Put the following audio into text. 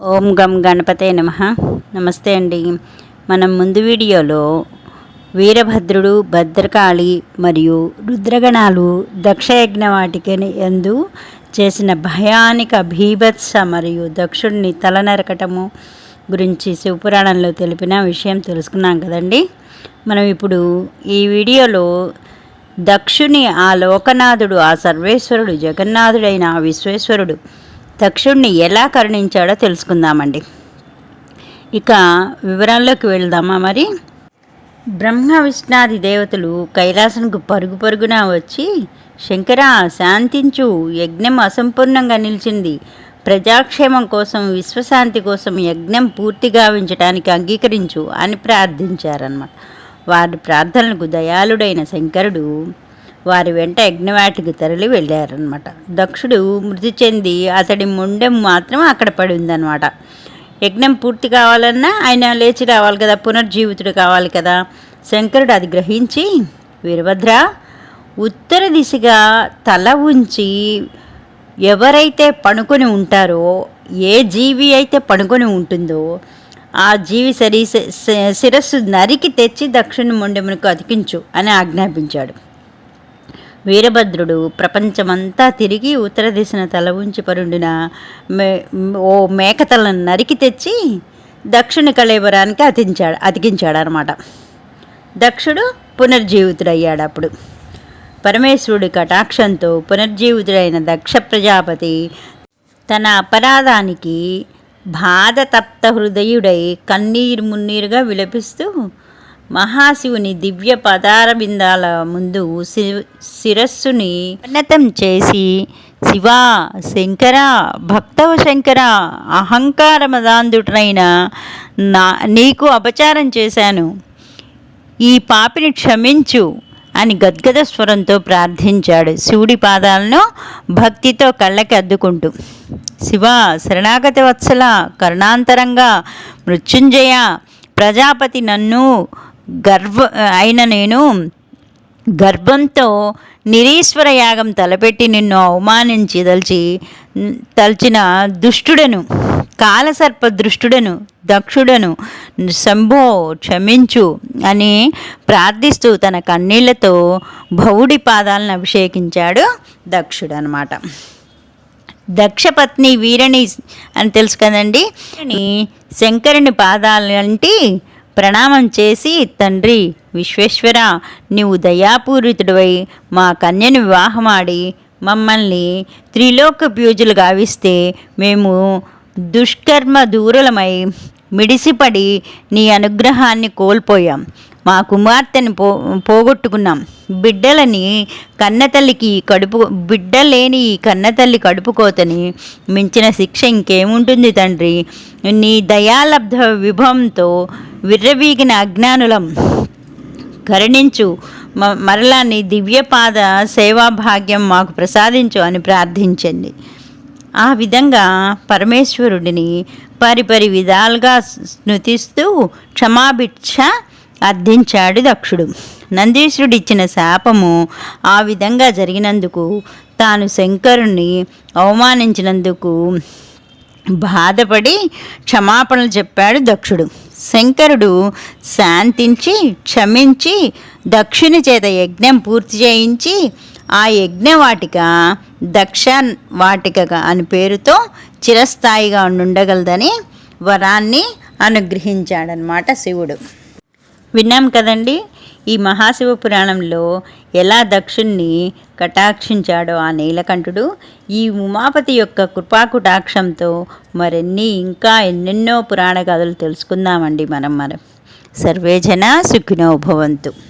ఓం గం గణపతే నమ. నమస్తే అండి. మనం ముందు వీడియోలో వీరభద్రుడు భద్రకాళి మరియు రుద్రగణాలు దక్షయజ్ఞ వాటికని ఎందు చేసిన భయానిక భీభత్స మరియు దక్షుడిని తల నరకటము గురించి శివపురాణంలో తెలిపిన విషయం తెలుసుకున్నాం కదండి. మనం ఇప్పుడు ఈ వీడియోలో దక్షుని ఆ లోకనాథుడు ఆ సర్వేశ్వరుడు జగన్నాథుడైన ఆ విశ్వేశ్వరుడు దక్షుణ్ణి ఎలా కరుణించాడో తెలుసుకుందామండి. ఇక వివరాల్లోకి వెళ్దామా మరి? బ్రహ్మ విష్ణాది దేవతలు కైలాసంకు పరుగు పరుగున వచ్చి శంకర శాంతించు యజ్ఞం అసంపూర్ణంగా నిలిచింది. ప్రజాక్షేమం కోసం విశ్వశాంతి కోసం యజ్ఞం పూర్తి గావించడానికి అంగీకరించు అని ప్రార్థించారన్నమాట. వారి ప్రార్థనలకు దయాళుడైన శంకరుడు వారి వెంట యజ్ఞవాటికి తరలి వెళ్ళారనమాట దక్షుడు మృతి చెంది అతడి ముండెం మాత్రం అక్కడ పడి ఉందన్నమాట. యజ్ఞం పూర్తి కావాలన్నా ఆయన లేచి రావాలి కదా పునర్జీవితుడు కావాలి కదా. శంకరుడు అది గ్రహించి వీరభద్ర ఉత్తర దిశగా తల ఉంచి ఎవరైతే పడుకొని ఉంటారో ఏ జీవి అయితే పడుకొని ఉంటుందో ఆ జీవి సరి శిరస్సు నరికి తెచ్చి దక్షిణ ముండెమునకు అతికించు అని ఆజ్ఞాపించాడు. వీరభద్రుడు ప్రపంచమంతా తిరిగి ఉత్తర దిశన తల ఉంచి పరుండిన మే ఓ మేకతలను నరికి తెచ్చి దక్షిణ కళేబరానికి అతికించాడు అతికించాడు అనమాట దక్షుడు పునర్జీవితుడయ్యాడు అప్పుడు. పరమేశ్వరుడి కటాక్షంతో పునర్జీవితుడైన దక్ష ప్రజాపతి తన అపరాధానికి బాధతప్త హృదయుడై కన్నీరు మున్నీరుగా విలపిస్తూ మహాశివుని దివ్య పదార బిందాల ముందు శిరస్సుని ఉన్నతం చేసి శివ శంకర భక్తవ శంకర అహంకార మదాంధుడైన నా నీకు అపచారం చేశాను. ఈ పాపిని క్షమించు అని గద్గద స్వరంతో ప్రార్థించాడు. శివుడి పాదాలను భక్తితో కళ్ళకి అద్దుకుంటూ శివ శరణాగతి వత్సల కరుణాంతరంగా మృత్యుంజయ ప్రజాపతి నన్ను గర్వ అయిన నేను గర్భంతో నిరీశ్వర యాగం తలపెట్టి నిన్ను అవమానించి దలిచి తలచిన దుష్టుడను కాలసర్ప దృష్టుడను దక్షుడను శంభో క్షమించు అని ప్రార్థిస్తూ తన కన్నీళ్ళతో భవుడి పాదాలను అభిషేకించాడు దక్షుడు అనమాట దక్షపత్ని వీరణి అని తెలుసు కదండి? శంకరుని పాదాలంటి ప్రణామం చేసి తండ్రి విశ్వేశ్వర నీవు దయాపూరితుడివై మా కన్యను వివాహమాడి మమ్మల్ని త్రిలోక ప్యూజులు గావిస్తే మేము దుష్కర్మ దూరలమై మిడిసిపడి నీ అనుగ్రహాన్ని కోల్పోయాం. మా కుమార్తెను పో పోగొట్టుకున్నాం. బిడ్డలని కన్నతల్లికి కడుపు బిడ్డ లేని ఈ కన్నతల్లి కడుపుకోతని మించిన శిక్ష ఇంకేముంటుంది తండ్రి? నీ దయాలబ్ధ విభవంతో విర్రవీగిన అజ్ఞానులం. కరుణించు. మరలా నీ దివ్యపాద సేవాభాగ్యం మాకు ప్రసాదించు అని ప్రార్థించండి. ఆ విధంగా పరమేశ్వరుడిని పరిపరి విధాలుగా స్నుతిస్తూ క్షమాభిక్ష అర్థించాడు దక్షుడు. నందీశ్వరుడు ఇచ్చిన శాపము ఆ విధంగా జరిగినందుకు తాను శంకరుణ్ణి అవమానించినందుకు బాధపడి క్షమాపణలు చెప్పాడు దక్షుడు. శంకరుడు శాంతించి క్షమించి దక్షిణ చేత యజ్ఞం పూర్తి చేయించి ఆ యజ్ఞవాటిక దక్ష వాటిక అని పేరుతో చిరస్థాయిగా ఉండగలదని వరాన్ని అనుగ్రహించాడనమాట శివుడు. విన్నాం కదండి? ఈ మహాశివ పురాణంలో ఎలా దక్షుణ్ణి కటాక్షించాడో ఆ నీలకంఠుడు ఈ ఉమాపతి యొక్క కృపాకుటాక్షంతో మరెన్ని ఇంకా ఎన్నెన్నో పురాణ కథలు తెలుసుకుందామండి మనం మనం సర్వేజన సుఖినో భవంతు.